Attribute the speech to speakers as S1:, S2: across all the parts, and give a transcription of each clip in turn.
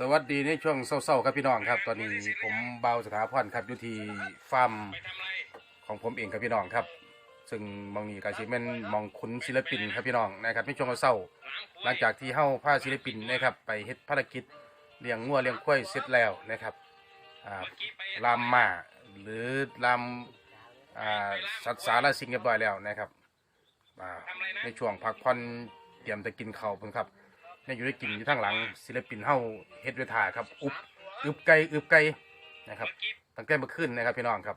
S1: สวัสดีในช่วงเศร้าๆครับพี่น้องครับ ตอนนี้ผมเบาสถาพรครับอยู่ที่ฟาร์มของผมเองครับพี่น้องครับ ซึ่งมองนี้ก็สิแม่นมองขุนศิลปินครับพี่น้องนะครับในช่วงเศร้าหลังจากที่เฮาพาศิลปินนะครับไปเฮ็ดภารกิจเลี้ยงงัวเลี้ยงควายเสร็จแล้วนะครับลามมาหรือลามอ่าสัตว์สารสิ่งเรียบร้อยแล้วนะครับในช่วงพักผ่อนเตรียมจะกินข้าวเพิ่นครับ เนี่ยอยู่ได้กินอยู่ทางหลัง ศิลปินเฮาเฮ็ดเวทาครับ อุบอึบไก่อึบไก่นะครับตั้งแต่เมื่อคืนนะครับพี่น้องครับ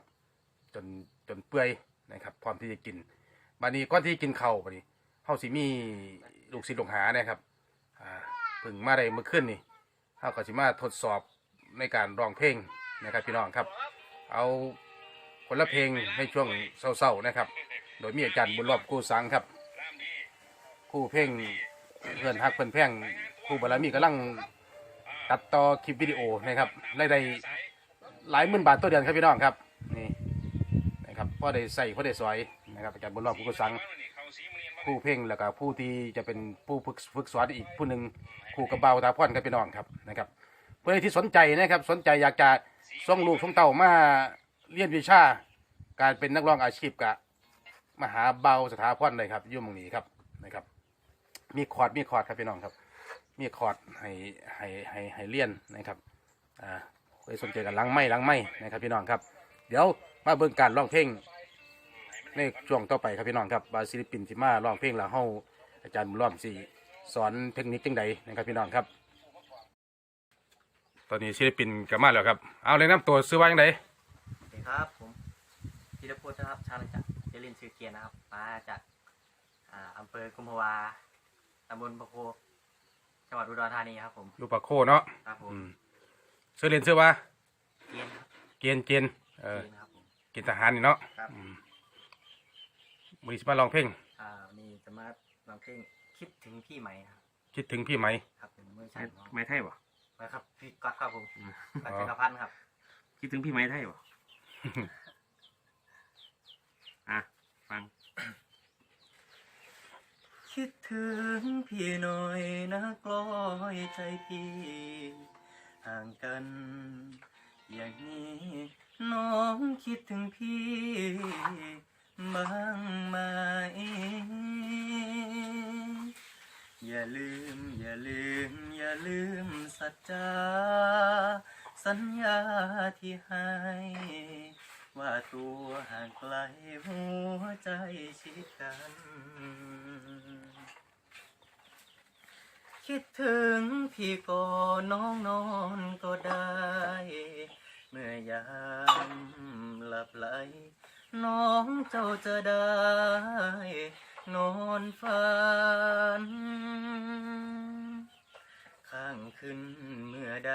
S1: จนจนเปื่อยนะครับพร้อมที่จะกินบัดนี้ก่อนที่กินเข้าบัดนี้เฮาสิมีลูกศิษย์ลูกหานะครับอ่าเพิ่งมาได้เมื่อคืนนี่เฮาก็สิมาทดสอบในการร้องเพลงนะครับพี่น้องครับ เอาคนละเพลงในช่วงเศร้าๆนะครับ โดยมีอาจารย์บุญรอบกู้สังครับ คู่เพลง เพื่อนฮักเพื่อนแพ่งครูบารมีกำลังตัดต่อคลิปวิดีโอนะครับรายได้หลายหมื่นบาทต่อเดือนครับพี่น้องครับนี่นะครับพ่อได้ใส่พ่อได้สอยนะครับอาจารย์บุญรอบผู้กุสังผู้เพ่งแล้วก็ผู้ที่จะเป็นผู้ฝึกฝึกสอนอีกผู้หนึ่งครูกระเบาตาพ่อนครับพี่น้องครับนะครับเพื่อที่สนใจนะครับสนใจอยากจะส่งลูกส่งเต่ามาเรียนวิชาการเป็นนักร้องอาชีพกะมหาเบาสถาพรเลยครับยุ่หมงนี้ครับนะครับ มีคอร์ดมีคอร์ดครับพี่น้องครับ มีคอร์ดให้ให้ให้ให้เลี่ยนนะครับอ่าเคยสนใจกันหลังไม้หลังไม้นะครับพี่น้องครับ เดี๋ยวมาเบิ่งการร้องเพลงในช่วงต่อไปครับพี่น้องครับว่าศิลปินที่มาร้องเพลงแล้วเฮาอาจารย์บุญล้อมสิสอนเทคนิคจังใดนะครับพี่น้องครับ ตอนนี้ศิลปินก็มาแล้วครับ เอาเลยน้ำตัวซื้อว่าจังได
S2: สวัสดีครับผมธีรพจน์นะครับชาวจากเจริญชื่อเกียรตินะครับมาจากอ่าอำเภอกุมภาวาตำบลประโคจังหวัดอุดรธานีครับผม
S1: ลูกปากโคเนาะ
S2: ครับผม
S1: อืมซื้อเรียนซื้อว่า
S2: เกียรติครับ
S1: เกณฑ์เกณฑ์เออ
S2: เกียรติครับผม
S1: เกณฑ์ทหารนี่เนาะ
S2: ครับ
S1: อืมมือสิมาร้องเพลง
S2: อ่านี่จะมาลองเพลงคิดถึงพี่ไหมครับ
S1: คิดถึงพี่ไหม
S2: ครับเป็นมือใช่ของ
S3: ไม้ไทยวะ
S2: นะครับพี่ก๊อตครับผม
S3: อืม
S2: ก๊อตจักรพันธ์ครับ
S3: คิดถึงพี่ไม้ไทยวะอะ ฟัง
S2: คิดถึงพี่หน่อยนะกล้อยใจพี่ ห่างกัน อย่างนี้ น้องคิดถึงพี่บ้างไหมอย่าลืม อย่าลืม อย่าลืมสัจจาสัญญาที่ให้ ว่าตัวห่างไกลหัวใจชิดกัน คิดถึงพี่ก็น้องนอนก็ได้ เมื่อยามหลับไหล น้องเจ้าจะได้ นอนฝันข้างขึ้นเมื่อใด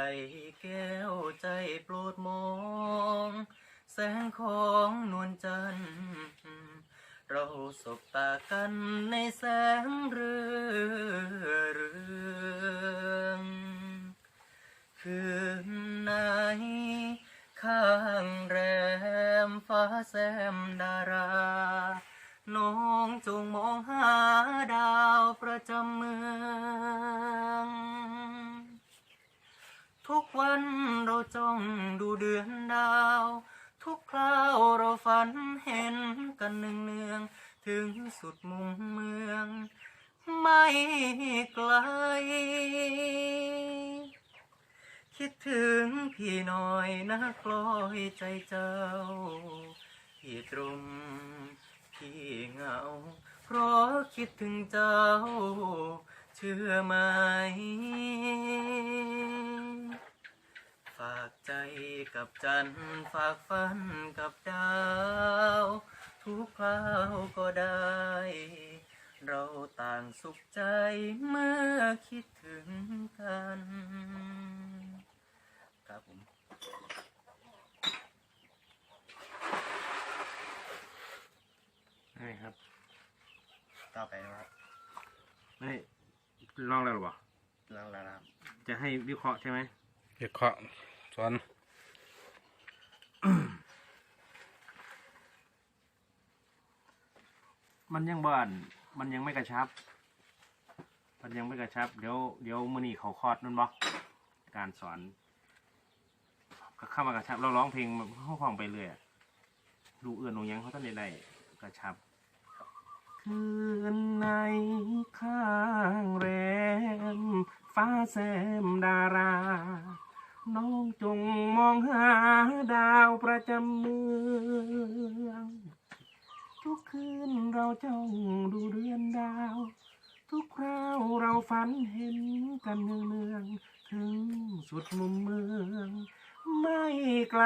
S2: แก้วใจโปรดมอง แสงของนวลจันทร์ เราสบตากันในแสงเรืองคืนไหนข้างแรมฟ้าแซมดารา น้องจงมองหาดาวประจำเมืองทุกวันเราจ้องดูเดือนดาว ทุกคราวเราฝันเห็นกันเนืองเนืองๆถึงสุดมุมเมือง ไม่ไกล คิดถึงพี่หน่อยนะกลอยใจเจ้า พี่ตรงพี่เหงา เพราะคิดถึงเจ้า เชื่อไหม ฝากใจกับจันทร์ฝากฝันกับดาว ทุกคราวก็ได้ เราต่างสุขใจเมื่อคิดถึงกัน ครับผม
S3: ใช่ครับ
S2: ต่อไปนะครับ
S3: ไม่ลองแล้วหรอวะ
S2: ลองแล้วนะครับ
S3: จะให้วิเคราะห์ใช่ไหม
S1: เรียกเคาะสอน
S3: มันยังบ้านมันยังไม่กระชับ มันยังไม่กระชับ เดี๋ยวเดี๋ยวมือนี่เขาคลอดนั่นบ่กการสอนก็เข้ามากระชับ เราร้องเพลงมันเข้าคล่องไปเรื่อยอะลูเอื้อนลงยังเขาต้องได้ได้กระชับ คืนในข้างแรม ฟ้าแซมดารา น้องจงมองหาดาวประจำเมือง ทุกคืนเราจ้องดูเรือนดาว ทุกคราวเราฝันเห็นกันเนืองเนืองๆถึงสุดมุมเมือง ไม่ไกล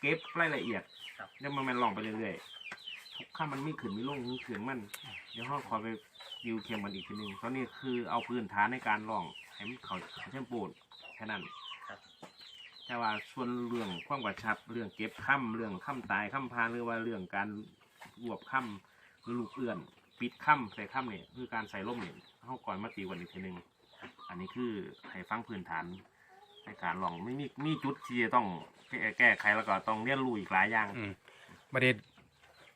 S3: เก็บรายละเอียด
S2: ครับ
S3: แล้วมันมันลองไปเรื่อยๆทุกข้ามันไม่ขึ้นไม่ลงมีเขียงมัน เดี๋ยวห้องขอไปดิวเคียงมันอีกทีหนึงตอนนี้คือเอาพื้นฐานในการลอง ให้มันเขาเช่นปูนแค่นั้น
S2: ครับ
S3: แต่ว่าส่วนเรื่องความกระชับเรื่องเก็บค่ำเรื่องค่ำตายค่ำพานหรือว่าเรื่องการรวบค่ำหรือลูกเอื้อนปิดค่ำใส่ค่ำเนี่ยคือการใส่ร่มเนี่ยเข้าก่อนมาตีวันอีกทีหนึ่งอันนี้คือให้ฟังพื้นฐานในการลองไม่มีมีจุดที่จะต้องแก้แก้ไขแล้วก็ต้องเรียนรู้อีกหลายอย่าง
S1: อืมบัดนี้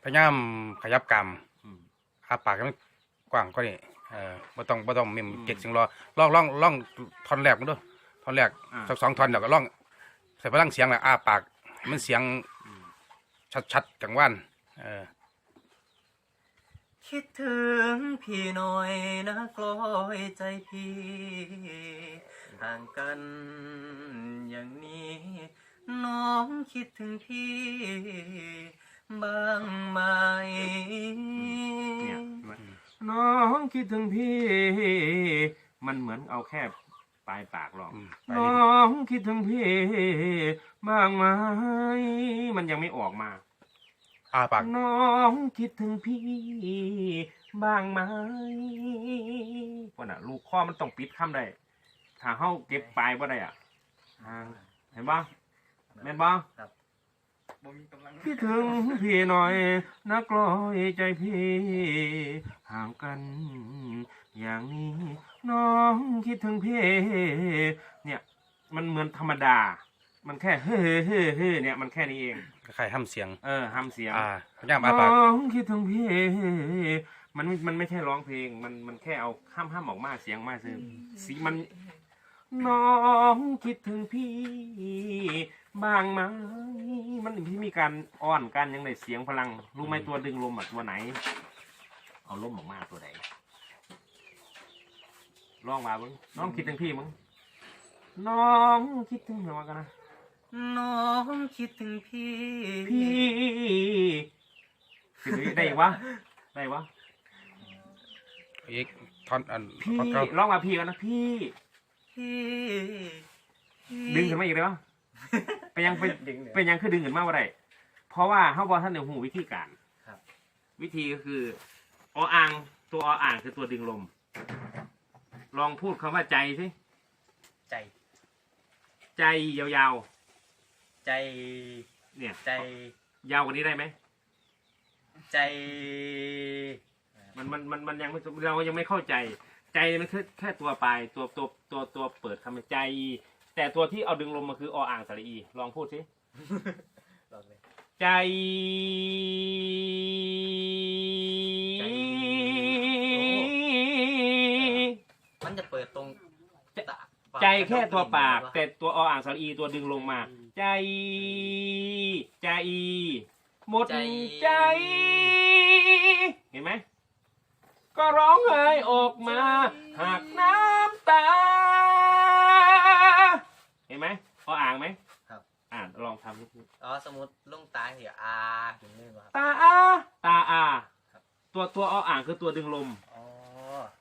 S1: พยายามขยับกรรม
S3: อืม
S1: อาปากให้มันกว้างก็นี่ เออบ่ต้องบ่ต้องเมม
S3: อืม
S1: เก็บเสียงรอลองลองลองท่อนแรกมันดูท่อนแรก
S3: อ่า
S1: สักสองท่อนแล้วก็ลองใส่พลังเสียงแล้วอ้าปากให้มันเสียง
S3: อืม
S1: ชัดๆจังหวันเออ
S2: คิดถึงพี่หน่อยนะกลอยใจพี่ห่างกันอย่างนี้ น้องคิดถึงพี่บ้างไหม
S3: เนี่ยเห็ นไหมน้องคิดถึงพี่ มันเหมือนเอาแค่ปลายปากลอง
S1: อืมไป
S3: น้
S1: ดิ
S3: องคิดถึงพี่บ้างไหมมันยังไม่ออกมา
S1: อ้าปาก
S3: น้องคิดถึงพี่บ้างไหมว่าน่ะ ลูกข้อมันต้องปิดคำได้ ถ้าเฮาเก็บปลายบ่ได้อะห่างเห็นบ่แม่นบ่
S2: ครับบ่มีกำลัง
S3: คิดถึงพี่หน่อยนักลอยใจพี่ห่างกัน อย่างนี้น้องคิดถึงพี่เนี่ยมันเหมือนธรรมดา มันแค่เฮ้เฮ้เฮ้เฮ้เนี่ยมันแค่นี้เอง
S1: คล้ายๆห้ำเสียง
S3: เออห้ามเสียง
S1: อ่าพยายามอ้าปาก
S3: น้องคิดถึงพี่มันไม่มันไม่ใช่ร้องเพลง มันมันแค่เอาห้ามห้ามออกมาเสียงมาซื้อสีมัน น้องคิดถึงพี่ บ้างไหมมันพี่มีการอ้อนกันยังไงเสียงพลัง รู้ไหมตัวดึงลมอะตัวไหน เอาลมออกมาตัวไหนลองมามึงน้องคิดถึงพี่มึงน้องคิดถึงเหมือนว่ากันนะ
S2: น้องคิดถึงพี่
S3: พี่คือได้วะได้วะ
S1: อีกท่อนอัน
S3: พี่
S1: ท่อนเก่า
S3: ร้องมาพี่กันนะพี่
S2: พี่พี่
S3: ดึงขึ้นมาอีกเลยวะ เป็นยังเป็น
S2: ดึงเนี่ย
S3: เป็นยังคือดึงขึ้นมาว่าไรเพราะว่าเขาบอกท่านเดี๋ยวหูวิธีการ
S2: ครับ
S3: วิธีก็คือออ่าง ตัวออ่างคือตัวดึงลม ลองพูดคำว่าใจสิ
S2: ใจ
S3: ใจยาว
S2: ใจ
S3: ๆ เนี่ย
S2: ใจ
S3: ยาวกว่านี้ได้ไหม
S2: ใจ
S3: มันมันมันมันยังไม่เรายังไม่เข้าใจ ใจมันแค่แค่ตัวปลายตัวตัวตัวตัวเปิดคำว่าใจ แต่ตัวที่เอาดึงลมมาคือออ่างสระอี ลองพูดสิ
S2: ลองเลย
S3: ใจ
S2: ใจ มันจะเปิดตรงตาปาก
S3: ใจแค่ตัวปาก
S2: กระด
S3: แต่ตัวออ่างสระอีตัวดึงลงมา ใจ ใจ หมดใจเห็นไหม ก็ร้องไห้ออกมา หากน้ำตา เห็นไหมออ่างไหม
S2: ครับ
S3: อ่านลองทำนิดนึง
S2: อ๋อสมมติลุงตาเหี่ยอาถึงนี่ป่ะครับ
S3: ตาอาตาอา
S2: ครับ
S3: ตัวตัวออ่างคือตัวดึงลม
S2: อ๋อ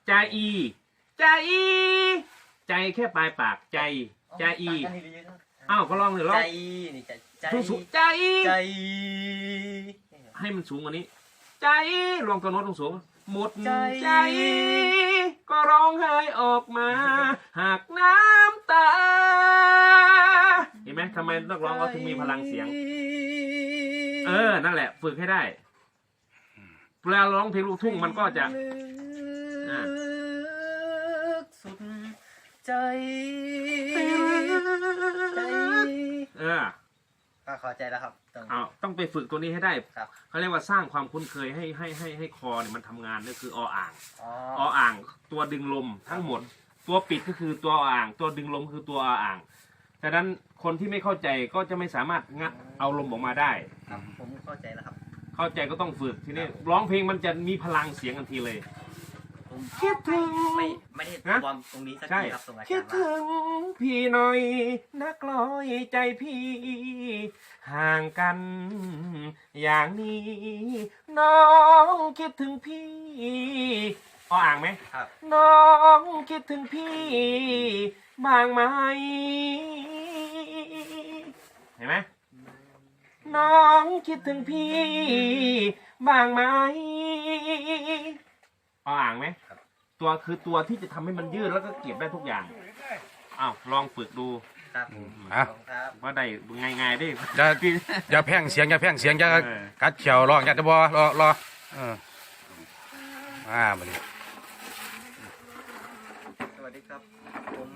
S3: ใจอีใจอี ใจแค่ปลายปากใจ ใจอี
S2: ต่างกันดีๆนะ
S3: อ้าวก็ลองเลยลอ
S2: ใจ
S3: ง
S2: นี่ใจใจ
S3: สูงสูงใจอี
S2: ใจ
S3: ให้มันสูงกว่านี้ ใจลองตัวโน้ตลงสูง หมดใจ ก็ร้องไห้ออกมา หากน้ำตา เห็นไหมทำไมนักร้องเขาถึงมีพลังเสียง เออ นั่นแหละ ฝึกให้ได้เวลาร้องเพลงลูกทุ่งมันก็จะอ่า
S2: ลึกสุดใจใจ
S3: เออ
S2: อะเข้าใจแล้วครับ ตรง
S3: เอาต้องไปฝึกตัวนี้ให้ได้
S2: ครับ
S3: เขาเรียกว่าสร้างความคุ้นเคยให้ให้ให้ให้คอเนี่ยมันทำงานก็คือออ่าง
S2: อ๋อ
S3: ออ่างตัวดึงลมทั้งหมด ตัวปิดก็คือตัวอ่าง ตัวดึงลมคือตัวอ่างฉะนั้นคนที่ไม่เข้าใจก็จะไม่สามารถงัดเอาลมออกมาได้
S2: ครับผมเข้าใจแล้วครับ
S3: เข้าใจก็ต้องฝึกทีนี้ร้องเพลงมันจะมีพลังเสียงทันทีเลย
S2: ผม
S3: คิดถึง
S2: ไม่ไม่ได้
S3: ฮะ
S2: วอร์มตรงนี้สัก
S3: ใช่
S2: ทีครับตรงอา
S3: คิ
S2: จา
S3: ด
S2: รย์
S3: ถึ
S2: ว่า
S3: งพี่หน่อย นักลอยใจพี่ ห่างกัน อย่างนี้ น้องคิดถึงพี่ออ่างไหม
S2: ครับ
S3: น้องคิดถึงพี่ บ้างไหม เห็นไหมน้องคิดถึงพี่ บ้างไหม เอาอ่างไหมตัวคือตัวที่จะทำให้มันยืดแล้วก็เก็บได้ทุกอย่างอ้าวลองฝึกดู
S2: ครับ
S1: อะ
S2: ขอบคุณครับ
S3: ว่าได้ง่ายๆได้
S1: อย่าอย่าแพร่งเสียงอย่าแพร่งเสียงอย่า
S3: เออ
S1: กัดเขียวร้องอย่าจะบอรอรอเอออ่ามาดิ
S2: สวัสดีครับ ผม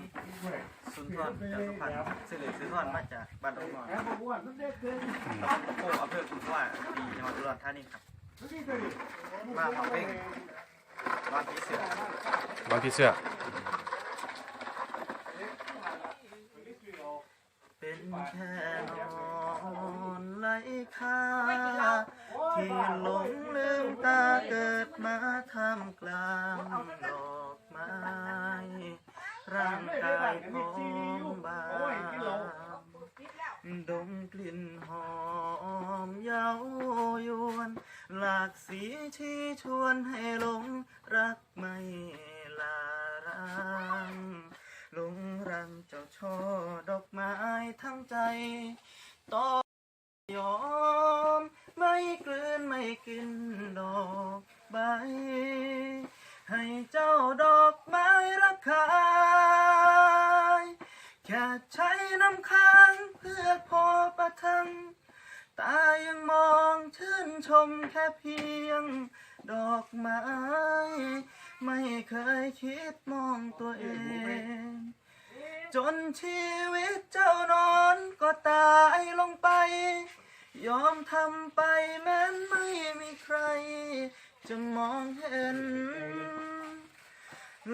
S2: สุนทรจักรพันธ์สื่อสุนทรมาจากบ้านดงนอนตำบลโคกอำเภอกุนว่าปีจังหวัดอุดรธานีครับ มาฟังเพลง บ้านผีเสือ
S1: บางที่เสื้อ
S2: เป็นแค่นอนไร้ค่าที่หลงลืมตาเกิดมาทำกลางดอกไม้ร่างกายพร้อมบาง ดมกลิ่นหอมเย้ายวน หลากสีที่ชวนให้หลงรักไม่ลาร้างหลงรังเจ้าช่อดอกไม้ทั้งใจต่อยอม ไม่กลืนไม่กินดอกใบ ให้เจ้าดอกไม้รักขา แค่ใช้น้ำค้างเพื่อพอประทัง ตายังมองชื่นชมแค่เพียง ดอกไม้ ไม่เคยคิดมองตัวเอง จนชีวิตเจ้านอนก็ตายลงไป ยอมทำไปแม้นไม่มีใคร จะมองเห็น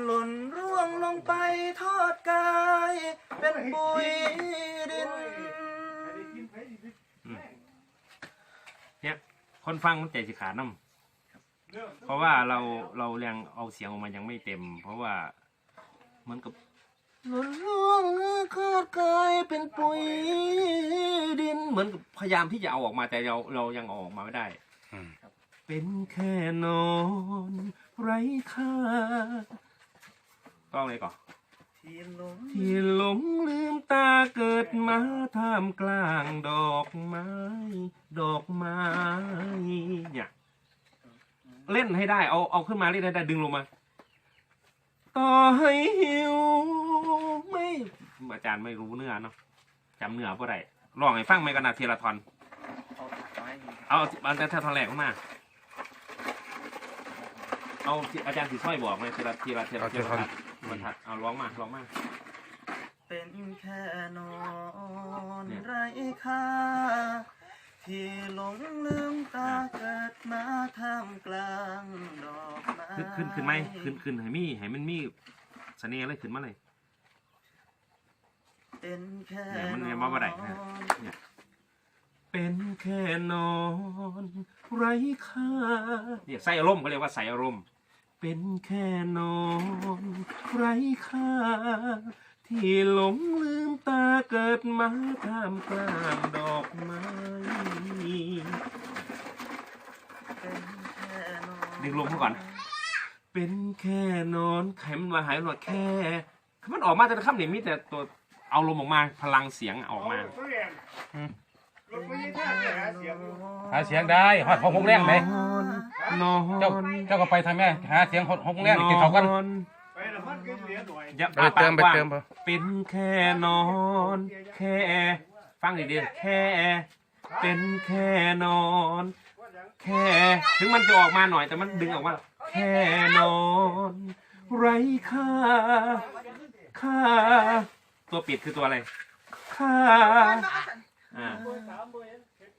S2: หล่นร่วงลงไปทอดกาย เป็นปุ๋ยดิน
S3: เนี่ยคนฟังมันใจสิขาดน้ำเพราะว่าเราเรายังเอาเสียงออกมายังไม่เต็ม เพราะว่าเหมันกับหล่นล่วงคาดกายเป็นปุ๋ยดิน เหมือนกับพยายามที่จะเอาออกมาแต่เราเรายังเอาออกมาไม่ได้
S1: อืม
S3: เป็นแค่นอน ไร้ค่า ต้องเลยก่อน
S2: ที่หลง
S3: ที่หลงลืมตาเกิดมาท่ามกลางดอกไม้ ดอกไม้เนี่ยเล่นให้ได้ เอาเอาขึ้นมาเล่นให้ได้ดึงลงมา ต่อให้หิวไม่อาจารย์ไม่รู้เนื้อเนาะจำเนื้อบ่ได้ลองให้ฟังไหมกันนะเทละทอน
S2: เอาไว้
S3: เอาเอาแต่ท่อนแรกออกมา เอาอาจารย์สีสร้อยบอกไหมทีละทีละทีละทีละ ทัดบรรทัดเอาร้องมาร้องมา
S2: เป็นแค่นอน
S3: เนี่ย
S2: ไร้ค่าที่หลงลืมตาเกิดมาท่ามกลางดอกไม้
S3: ขึ้นขึ้นขึ้นไหมขึ้นขึ้นให้มีให้มันมีเสน่ห์เลยขึ้นมาเลย
S2: เป็นแค่
S3: เนี่ยมัน
S2: น
S3: เรีย
S2: อน
S3: ว่าบ่ได้นะเนี่ยเป็นแค่นอน ไร้ค่าเนี่ยใส่อารมณ์เขาเรียกว่าใส่อารมณ์ เป็นแค่นอนไร้ค่า ที่หลงลืมตาเกิดมาท่ามกลางดอกไม้
S2: เป็นแค่นอน
S3: ดึงลงเขาก่อน เป็นแค่นอนไขมันมาหายหนวดแค่คือมันออกมาแต่ละคำเนี่ยมีแต่ตัวเอาลมออกมาพลังเสียงออกมา
S1: หาเสียงได้ฮอดหกโมงแรงไหม
S3: นอน
S1: เจ้าเจ้าก็ไปทำแม่หาเสียงหกโมงแรงนี่กินข้าวกัน
S3: อย่า
S1: ไปเติมไปเติม
S3: ปากกว้างเป็นแค่นอน แค่ ฟังดีๆแค่ เป็นแค่นอน แค่ ถึงมันจะออกมาหน่อยแต่มันดึงออกมาแค่นอน ไร้ค่าค่าตัวปิดคือตัวอะไรค่า อ่า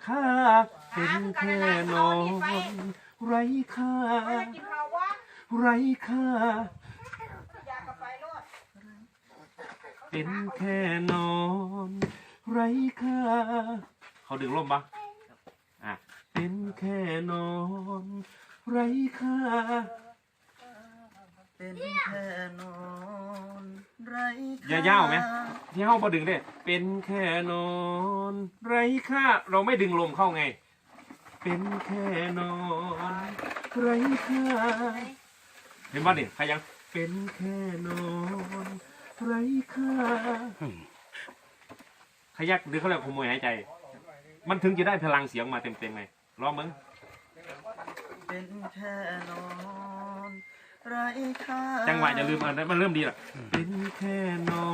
S3: ค่าเป็นแค่นอน ไร้ค่า
S4: กินข้าววะ
S3: ไร้ค่า
S4: อยากกลับไปรถ
S3: เป็นแค่นอนไร้ค่าเขาดึงร่มปะอะเป็นแค่นอน ไร้ค่า
S2: เป็นแค่นอนไร้
S3: อย่ายาวไหม ที่เขาพอดึงได้เป็นแค่นอน ไร้ค่าเราไม่ดึงลมเข้าไง เป็นแค่นอน ไร้ค่าเห็นป่ะนี่ใครยัง เป็นแค่นอน ไร้ค่าขยักหรือเขาเรียกขโมยหายใจ มันถึงจะได้พลังเสียงมาเต็มๆไงลองมึง
S2: เป็นแค่นอน ไร้ค่า
S3: จังหวะอย่าลืมอันนั้นมันเริ่มดีละเป็นแค่นอ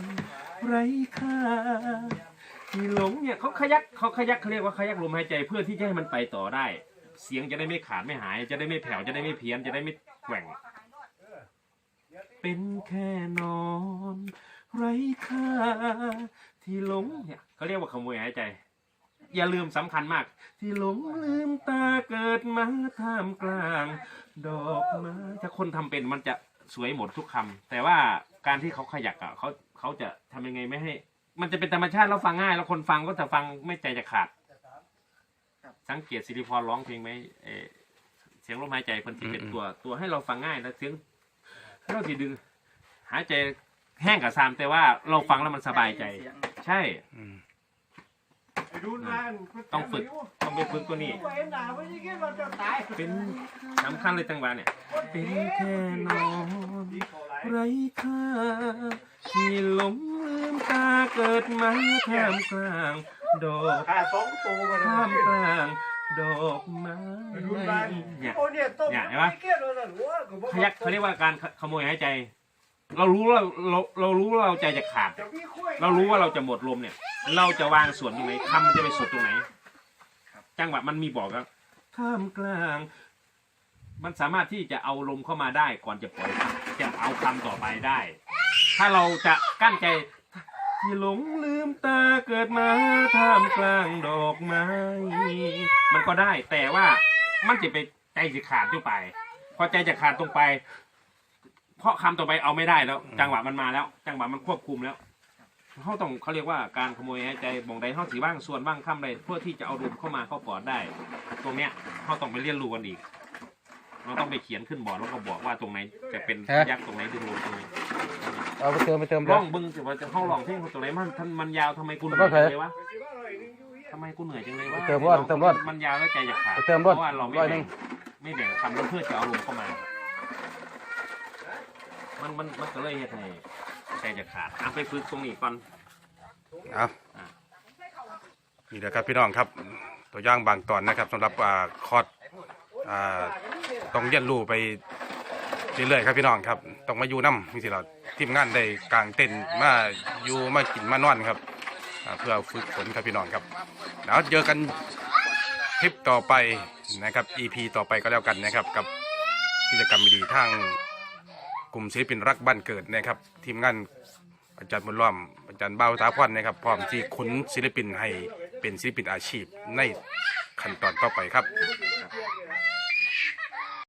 S3: นไร้ค่าที่หลงเนี่ยเขาขยักเขาขยักเขาเรียกว่าขยักลมหายใจเพื่อที่จะให้มันไปต่อได้ เสียงจะได้ไม่ขาดไม่หาย จะได้ไม่แผ่วจะได้ไม่เพี้ยนจะได้ไม่แกว่ง เป็นแค่นอน ไร้ค่าที่หลงเนี่ยเขาเรียกว่าขโมยหายใจ อย่าลืมสำคัญมาก ที่หลงลืมตาเกิดมาท่ามกลาง ดอกไม้ถ้าคนทำเป็นมันจะสวยหมดทุกคำแต่ว่าการที่เขาขยักอะเขาเขาจะทำยังไงไม่ให้ มันจะเป็นธรรมชาติแล้วฟังง่าย แล้วคนฟังก็จะฟังไม่ใจจะขาด สังเกตสิริพรร้องเพลงไหมเออเสียงลมหายใจคนที่เป็นตัวตัวให้เราฟังง่ายแล้วเสียงเราสิดึง หายใจแห้งกับซามแต่ว่าเราฟังแล้วมันสบายใจ ใช่
S1: อืม
S3: ต้องฝึกต้องไปฝึกตัวนี้ เป็นสำคัญเลยจังหวะเนี่ย เป็นแค่นอนไร้ค่าที่หลงลืมตาเกิดมาท่ามกลางดอก
S4: ขาสองตัวมา
S3: ท่ามกลางดอกไม้เนี่ย
S4: โอ้เนี่ยต้ม
S3: เนี่ยเห็นปะ
S4: ไม่เกี่ยวเลยหัวก็บอก
S3: ขยักเขาเรียกว่าการขขโมยหายใจ เรารู้ว่าเราเรารู้ว่าเราใจจะขาด
S4: จะมีคุ้ย
S3: เรารู้ว่าเราจะหมดลมเนี่ย เราจะวางส่วนตรงไหนคำมันจะไปสุดตรงไหนจังหวะมันมีบอกครับท่ามกลาง มันสามารถที่จะเอาลมเข้ามาได้ก่อนจะปล่อยคำจะเอาคำต่อไปได้ ถ้าเราจะกั้นใจที่หลงลืมตาเกิดมาท่ามกลางดอกไม้ มันก็ได้แต่ว่ามันจะไปใจจะขาดจุไป พอใจจะขาดตรงไปเพ ราะคำต่อไปเอาไม่ได้แล้ว จังหวะมันมาแล้ว จังหวะมันควบคุมแล้วเขาต้องเขาเรียกว่าการขโมยหายใจบ่งใดเขาสีบ้างส่วนบ้างคำใดเพื่อที่จะเอาลมเข้ามาเข้ากอดได้ ตรงเนี้ยเขาต้องไปเรียนรู้กันอีกเราต้องไปเขียนขึ้นบอร์ดแล้วก็บอกว่าตรงไหนจะเป็นยักษ์ตรงไหนดึงลมตรงไหน
S1: เอาไปเติมไปเติม
S3: ร้
S1: แล้
S3: อ
S1: ว
S3: งบึงแต่ว่าจะเข้าร้องเพลงตรงไหนมันท่านมันยาวทำไมกูเหนื่
S1: ก็
S3: อย
S1: ใช่
S3: จังเลยวะทำไมกูเหนื่อยจังเลยวะ
S1: เติมรอดเติมรอด
S3: มันยาวแล้วใจจะขาด
S1: เติมรอด
S3: เพราะว่าเราไม่
S1: ร้อยห
S3: แบ่
S1: นึ่
S3: ง
S1: ง
S3: ไม่แบ่งคำแล้วเพื่อจะเอาลมเข้ามา มันมันมันก็เลยเฮ็ดให้ใจจะขาดเอาไปฝึกตรงนี้ก่อน
S1: เอานี่แหละครับพี่น้องครับตัวอย่างบางตอนนะครับสำหรับอ่าคอร์สอ่าต้องเรียนรู้ไปเรื่อยๆครับพี่น้องครับต้องมาอยู่น้ำนี่สิเราทีมงานได้กลางเต็นท์มาอยู่มากินมานอนครับอ่าเพื่อฝึกฝนครับพี่น้องครับแล้วเจอกันคลิปต่อไปนะครับ EP ต่อไปก็แล้วกันนะครับกับกิจกรรมดีๆทางก ลุ่มศิลปินรักบ้านเกิดนะครับทีมงานอาจารย์บุญล้อมอาจารย์เบาตาควันนะครับพร้อมที่คุ้นศิลปินให้เป็นศิลปินอาชีพในขั้นตอนต่อไปครับ